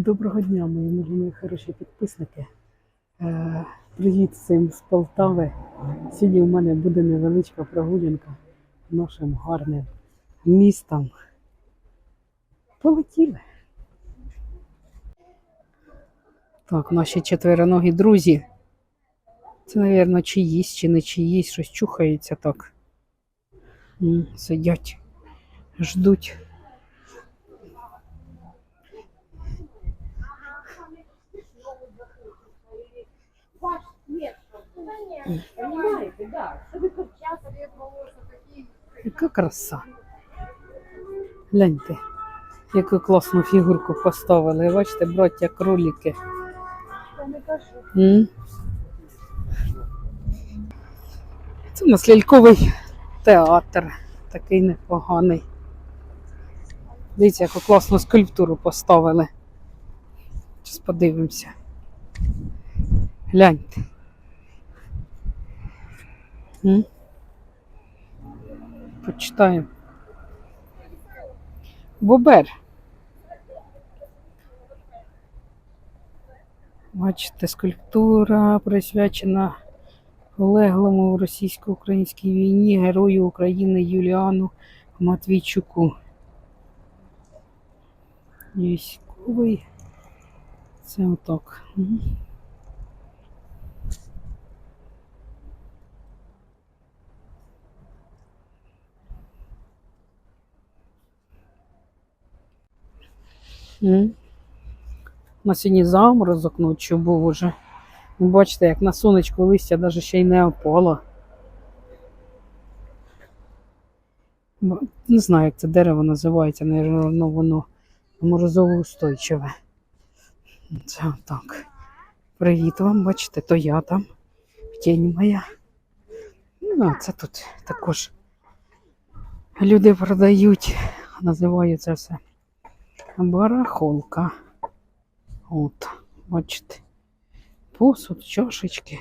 Доброго дня, мої мої хороші підписники. Е, Привіт всім з Полтави. Сьогодні у мене буде невеличка прогулянка нашим гарним містом. Полетіли. Так, наші четвероногі друзі. Це, мабуть, чиїсь чи не чиїсь, щось чухається так. Сидять, ждуть. Яка краса. Гляньте, яку класну фігурку поставили. Бачите, браття кроліки. Це у нас ляльковий театр, такий непоганий. Дивіться, яку класну скульптуру поставили. Зараз подивимося. Гляньте. Почитаємо. Бобер. Бачите, скульптура присвячена полеглому в російсько-українській війні герою України Юліану Матвійчуку. Військовий. Це отак. На сьогодні заморозок ночі був уже. Бачите, як на сонечку листя навіть ще й не опало. Не знаю, як це дерево називається, але воно морозово-устойчиве. Це так. Привіт вам, бачите, то я там, тінь моя. Ну, це тут також люди продають, називають це все барахолка. От, бачите. Посуд, чашечки,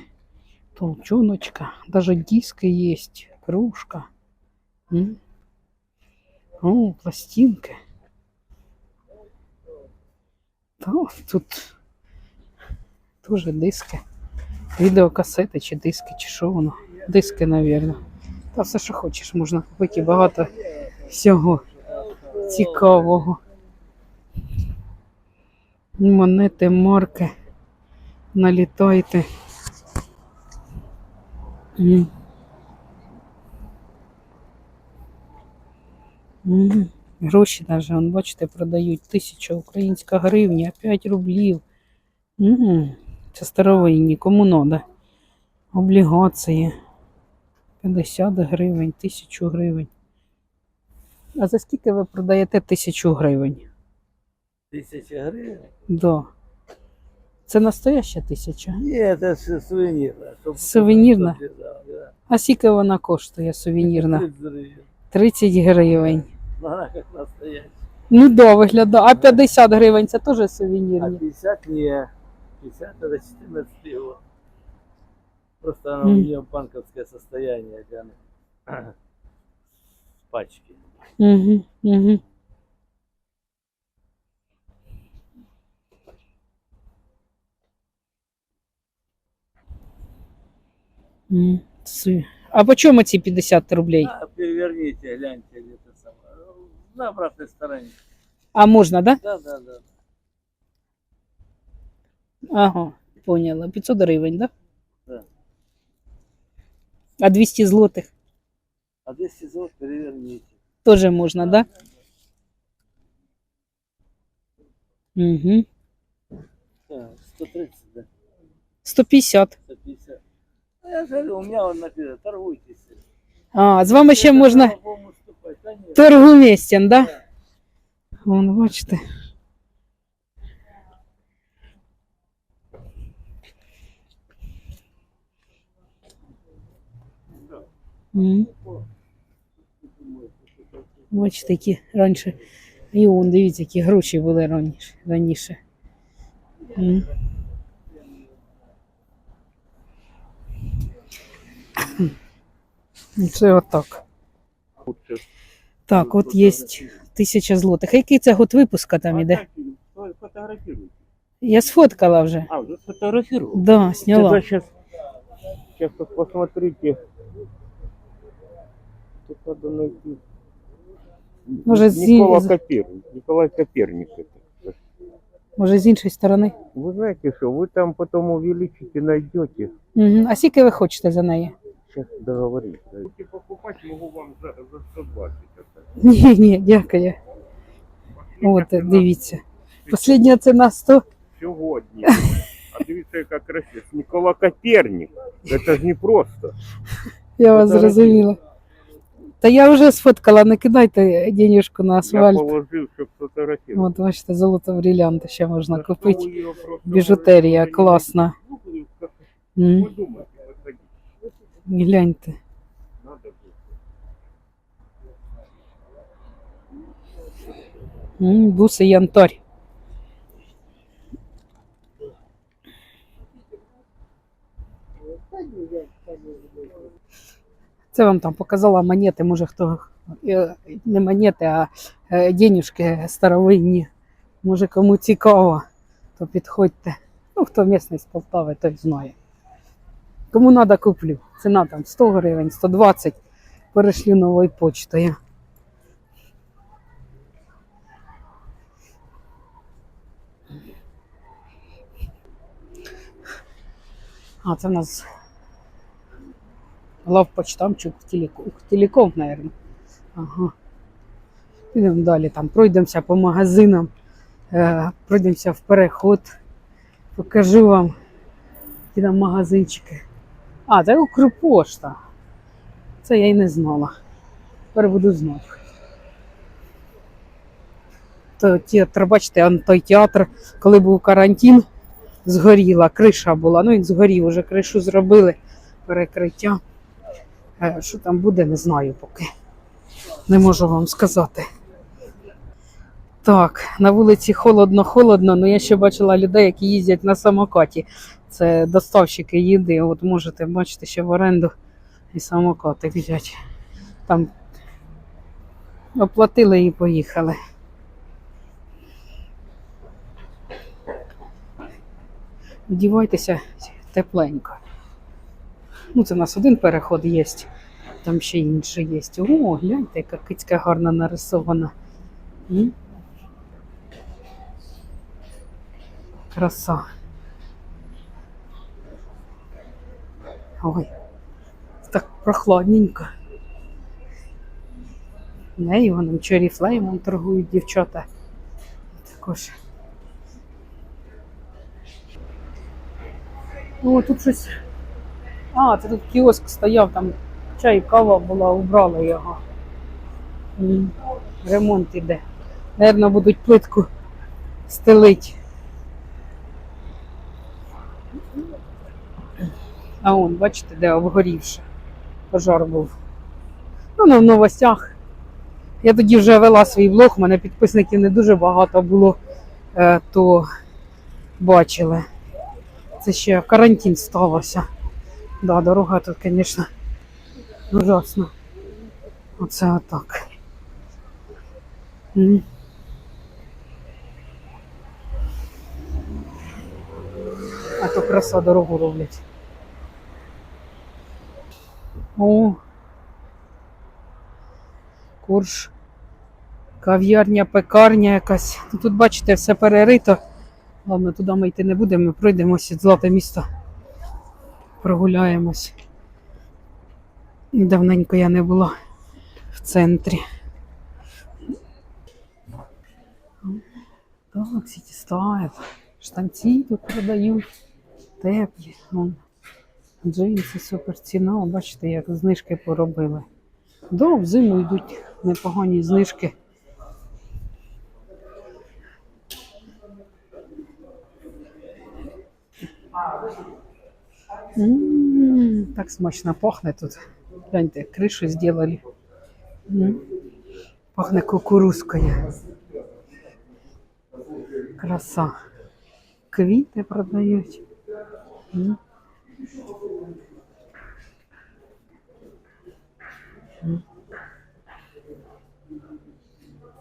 толчоночка, даже диски есть, кружка. М? О, пластинки. Та тут тоже диски. Відеокасети чи диски, чи що воно? Диски, навірно. Та все, що хочеш, можна купити багато всього цікавого. Монети, марки. Налітайте. Гроші навіть, вон, бачите, продають. Тисяча українська гривня, 5 рублів. Це старовинні, кому надо. Облігації. 50 гривень, 1000 гривень. А за скільки ви продаєте тисячу гривень? Тисяча гривень? Да. Це настояща тисяча? Ні, це сувенірна. щоб- Сувенірна? щоб да. А скільки вона коштує сувенірна? 30 гривень. 30 гривень. Вона як настояща. Ну да, виглядає. А 50 гривень це теж А сувенірні. 50 ні. 50 это 14 год. Просто она у Мгм. нее банковское состояние, как она в пачке. Угу, угу. А по чому ці 50 рублей? А, переверните, гляньте где-то сама. На обратной стороне. А можна, да? Да, да, да. Ага, поняла. 500 гривень, да? Да. А 200 злотих А 200 злот переверните. теж можна, да? Угу. Да, 130, да. 150. 150. Я говорю, у меня он написано, торгуйтесь. А, з вами ще можна По-моему, уступать. Да? Вон, бачите. М. Бачите, які раніше. І он, дивіться, які гроші були раніше. раніше. М. Це отак. Так, от є тисяча злотих. А який це год випуска там іде? фото- фотографируйте. Я сфоткала вже. А, уже сфотографировал? Да, сняла. Тогда сейчас, сейчас вот посмотрите. Тут надо найти. Может, зи- Никола Коперник. Николай Коперник это. Може, з іншої сторони. Вы знаете что, вы там потом увеличите, найдете. Угу. А скільки ви хочете за неї? Сейчас договоритесь. Если покупать, могу вам за, за 120 это. Ні, ні, дякую. От, дивіться. Последня ціна 100. Сьогодні. А дивіться, яка красива. Никола Коперник. Это ж не просто. Я вас Фотографію. зрозуміла. Та я вже сфоткала, не кидайте денежку на Я асфальт. положив, щоб фотографувати. От, бачите, золото брилянти ще можна За що купити. ви його просто Біжутерія можете класна. Ну, как М, ви думаєте, виходіть. Гляньте. Буси янтарь. Це вам там показала монети, може хто е, не монети, а е, денюжки старовинні. Може кому цікаво, то підходьте. Ну, хто місний з Полтави, той знає. Кому треба, куплю. Ціна там 100 гривень, 120. Перешлю новою почтою. А, це в нас главпочтамчик телеком, телеком, мабуть. Ага. Підемо далі, там пройдемося по магазинам, е, пройдемося в переход. Покажу вам які там магазинчики. А, це Укрпошта. Це я й не знала. Тепер буду знати. То театр, бачите, антитеатр, коли був карантин, згоріла, криша була. Ну, він згорів, уже кришу зробили, перекриття. Е, Що там буде, не знаю поки. Не можу вам сказати. Так, на вулиці холодно-холодно, але я ще бачила людей, які їздять на самокаті. Це доставщики їди. От можете бачити, ще в оренду і самокати взяти. Там оплатили і поїхали. Вдівайтеся тепленько. Ну, це у нас один переход є, там ще інший є. О, гляньте, яка кицька гарно нарисована. Краса. Ой, так прохладненько. Не, і вони чоріфлеймом торгують дівчата. Також. О, тут щось. А, це тут кіоск стояв, там чай, кава була, убрали його. Ремонт іде. Наверно, будуть плитку стелить. А он, бачите, де обгорівши. Пожар був. Ну, ну, в новостях. Я тоді вже вела свій блог, у мене підписників не дуже багато було, е, то бачили. Це ще карантин стався. Да, дорога тут, звісно, ужасно. Оце отак. А то краса дорогу роблять. О. Курш. Кав'ярня, пекарня якась. Ну, Тут, бачите, все перерито. Ладно, туди ми йти не будемо, ми пройдемося злате місто. Прогуляємось. Давненько я не була в центрі. Так, Сіті Стайл. Штанці тут продають. Теплі. Джинси супер ціна. Бачите, як знижки поробили. Да, в зиму йдуть непогані знижки. М, Так смачно пахне тут. Гляньте, кришу зробили. Пахне кукурузкою. Краса. Квіти продають. М. М.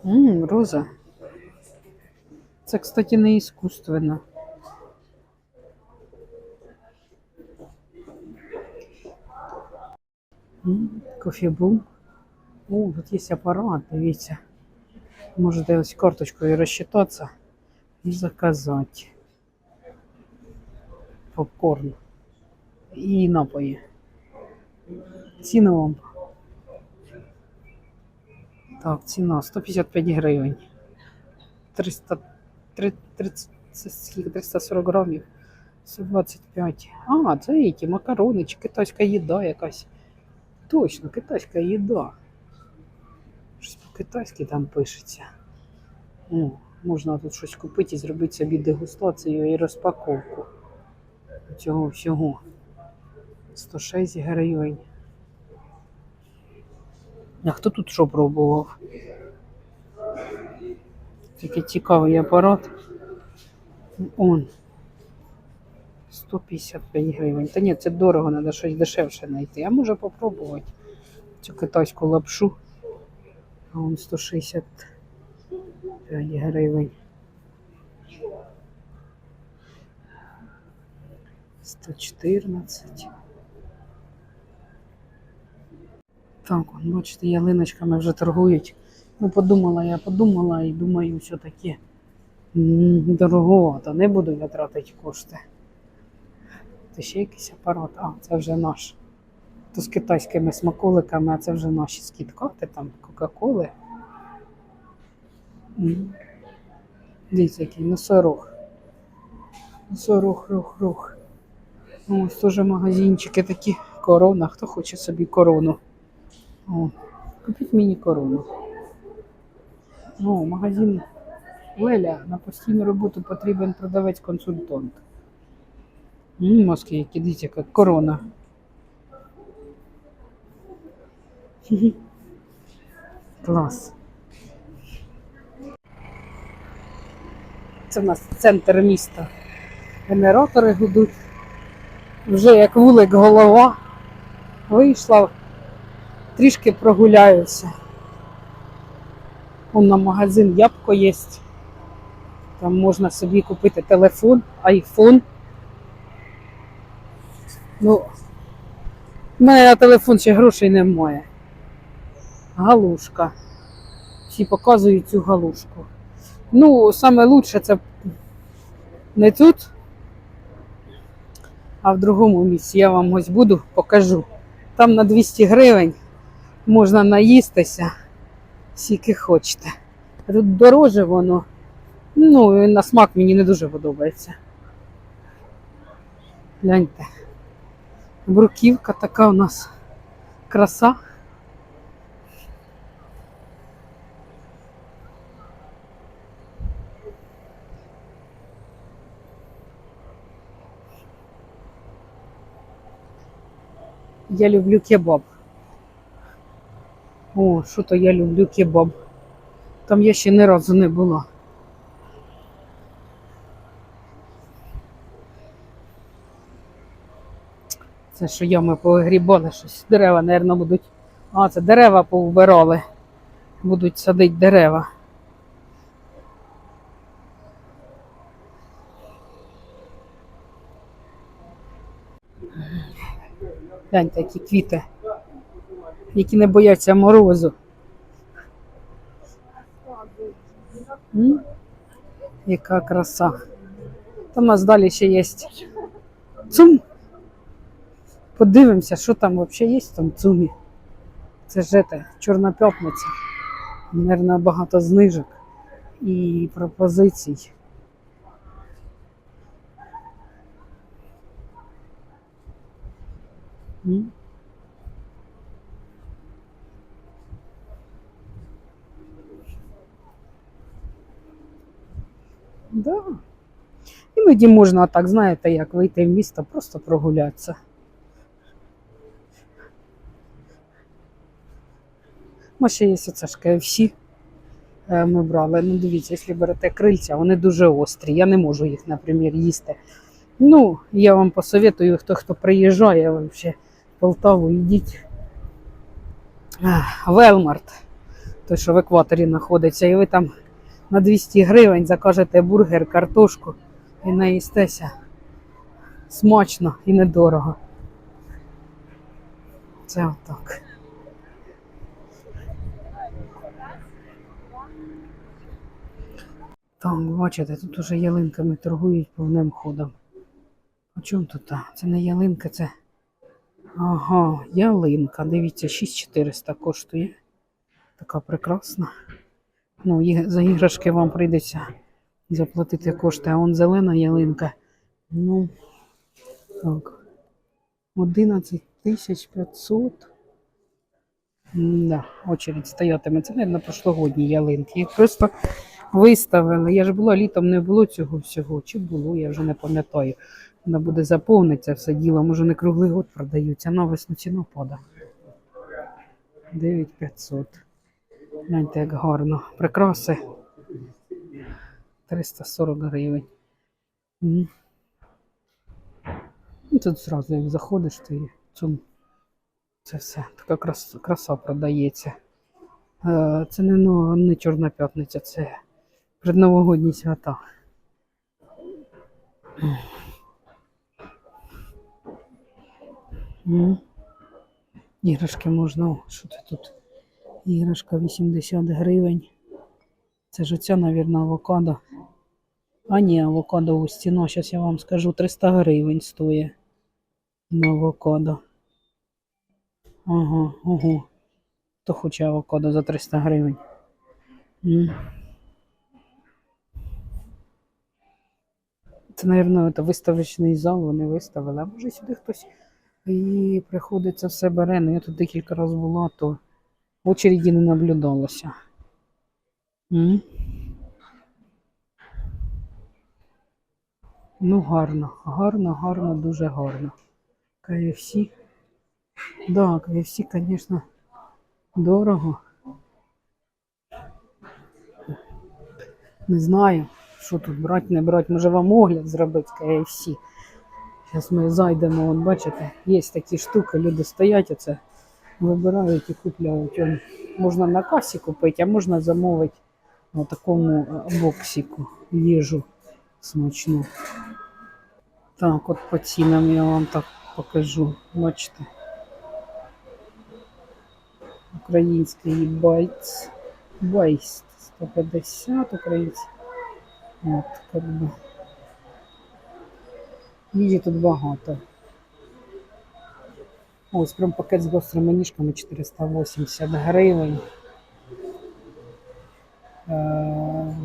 М, роза. Це, кстати, не іскусственно. М, Кофебум. О, тут є апарат, дивіться. Можете ось карточкою розчитатися і заказати. Попкорн. І напої. Ціна вам. Так, ціна 155 гривень. 300, 30, скільки? 340 грамів. 125. А, це які макарони чи китайська їда якась. Точно, китайська їда. Щось по-китайськи там пишеться. О, можна тут щось купити і зробити собі дегустацію і розпаковку цього всього. 106 гривень. А хто тут що пробував? Такий цікавий апарат. Он. 155 гривень. Та ні, це дорого, треба щось дешевше знайти. А може попробувати цю китайську лапшу. А он 165 гривень. 114. Так, бачите, ялиночками вже торгують. Ну, подумала, я подумала і думаю, все-таки м, дороговато. Не буду я тратити кошти. Це ще якийсь апарат. А, це вже наш. То з китайськими смаколиками, а це вже наші скіткати, там Кока-Коли. Дивіться, який носорог. Носорог, рух, рух. Ось теж магазинчики такі. Корона. Хто хоче собі корону? О, купіть мені корону. О, магазин Леля. На постійну роботу потрібен продавець-консультант. М, Маски, які дивіться, як корона. Клас. Це в нас центр міста. Генератори гудуть. Вже як вулик голова. Вийшла, трішки прогуляюся. Вон на магазин Ябко є. Там можна собі купити телефон, айфон. Ну, в мене на телефон ще грошей немає. Галушка. Всі показують цю галушку. Ну, саме лучше це не тут, а в другому місці. Я вам ось буду, покажу. Там на 200 гривень можна наїстися, скільки хочете. Тут дороже воно. Ну, на смак мені не дуже подобається. Гляньте. Бруківка така у нас краса. Я люблю кебаб. О, що то я люблю кебаб. Там я ще ні разу не була. Це що ями повигрібали щось. Дерева, мабуть, будуть. А, це дерева повбирали. Будуть садити дерева. Гляньте, які квіти, які не бояться морозу. М? Яка краса. Там у нас далі ще є цум. Подивимося, що там взагалі є в тому цумі. Це ж це, Чорна п'ятниця. Наверно, багато знижок і пропозицій. М? Да. Іноді можна так, знаєте, як вийти в місто, просто прогулятися. Ми ще є оце ж KFC. е, Ми брали. Ну, дивіться, якщо берете крильця, вони дуже острі. Я не можу їх, наприклад, їсти. Ну, я вам посоветую, хто хто приїжджає вообще в Полтаву, йдіть Ах, в той, що в екваторі знаходиться, і ви там на 200 гривень закажете бургер, картошку і наїстеся смачно і недорого. Це отак. Так, бачите, тут уже ялинками торгують повним ходом. А чому тут? Це не ялинка, це. Ага, ялинка. Дивіться, 6400 коштує. Така прекрасна. Ну, за іграшки вам прийдеться заплатити кошти, а он зелена ялинка. Ну, так. 11 тисяч 500. Да, очередь стоятиме. Це, мабуть, прошлогодні ялинки. Їх просто виставили. Я ж була літом, не було цього всього. Чи було, я вже не пам'ятаю. Вона буде заповниться все діло. Може не круглий год продаються. На весну ціна пада. 9500. Гляньте, як гарно. Прикраси. 340 гривень. Мгм. Ну, тут зразу як заходиш, і цум. Це все. Така краса, краса продається. Е, Це не, ну, не Чорна п'ятниця, це предновогодні свята. Іграшки можна. Що це тут? Іграшка 80 гривень. Це ж оця, мабуть, авокадо. А ні, авокадо у стіно, зараз я вам скажу, 300 гривень стоїть на авокадо. Ага, ого. Хто хоче авокадо за 300 гривень? М. Це, мабуть, виставочний зал, вони виставили. А може сюди хтось і приходить це все бере. Ну, я тут декілька разів була, то очереді не наблюдалося. М? Ну, гарно, гарно, гарно, дуже гарно. KFC. Да, KFC, звісно, дорого. Не знаю, що тут брати, не брати. Може вам огляд зробити KFC. Зараз ми зайдемо, от бачите, є такі штуки, люди стоять, оце вибирають і купляють. Он, можна на касі купити, а можна замовити на такому е, боксику їжу смачну. Так, от по цінам я вам так покажу. Бачите. Український байц. Байст 150 український. От, как би. Їжі тут багато. Ось прям пакет з гострими ніжками 480 гривень. Е,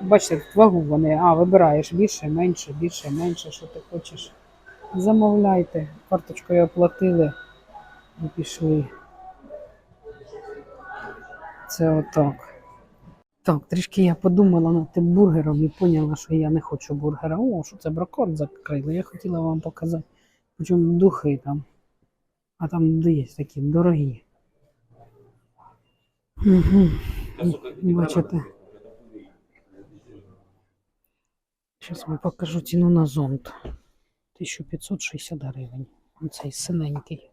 Бачите, вагу вони. А, вибираєш більше, менше, більше, менше, що ти хочеш. Замовляйте. Карточкою оплатили і пішли. Це отак. Так, трішки я подумала над тим бургером і поняла, що я не хочу бургера. О, що це брокот закрили. Я хотіла вам показати. Причому духи там. А там є такі дорогі. Угу. Бачите. Зараз вам покажу ціну на зонт. 1560 гривень. Оцей синенький.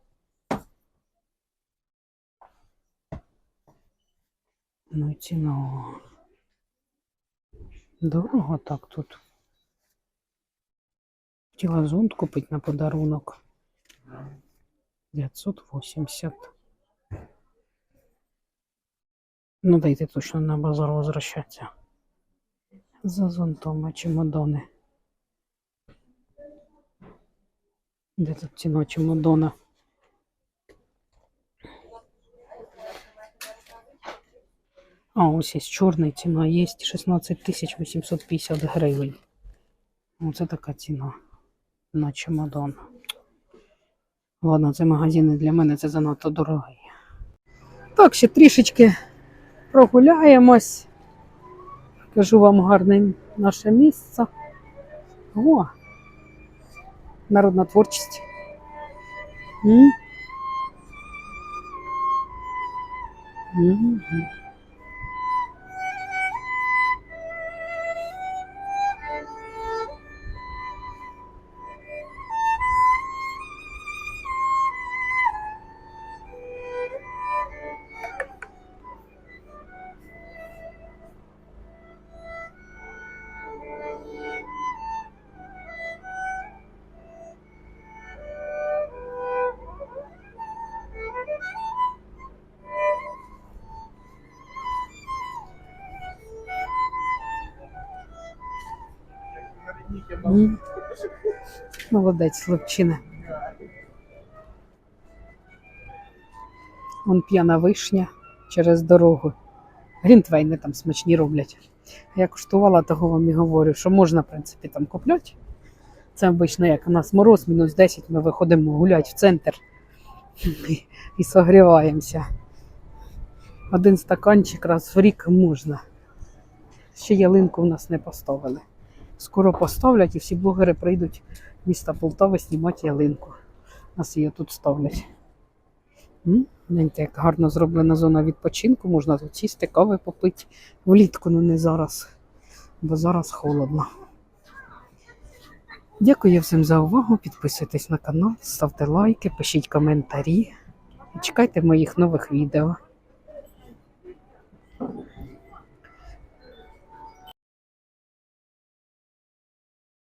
Ну і ціна. Дорого так тут. Хотіла зонт купити на подарунок. 980. Ну, дайте точно на базар возвращаться. За зонтом, а чемодони. Де тут ціна чемодона? А, ось є чорний ціна є 16 тисяч 850 гривень. Оце така ціна на чемодан. Ладно, це магазини для мене це занадто дорогий. Так, ще трішечки прогуляємось. Кажу вам гарне наше місце. О! Народна творчість. М? Мгм. Молодець, хлопчина. Вон п'яна вишня через дорогу. Грінтвейни там смачні роблять. Я куштувала, того вам і говорю, що можна, в принципі, там купляти. Це обично, як у нас мороз, мінус 10, ми виходимо гуляти в центр і, і согріваємося. Один стаканчик раз в рік можна. Ще ялинку в нас не поставили. Скоро поставлять і всі блогери прийдуть в місто Полтава знімати ялинку. Нас її тут ставлять. Гляньте, як гарно зроблена зона відпочинку, можна тут сісти, кави попити влітку, ну не зараз, бо зараз холодно. Дякую всім за увагу. Підписуйтесь на канал, ставте лайки, пишіть коментарі і чекайте моїх нових відео.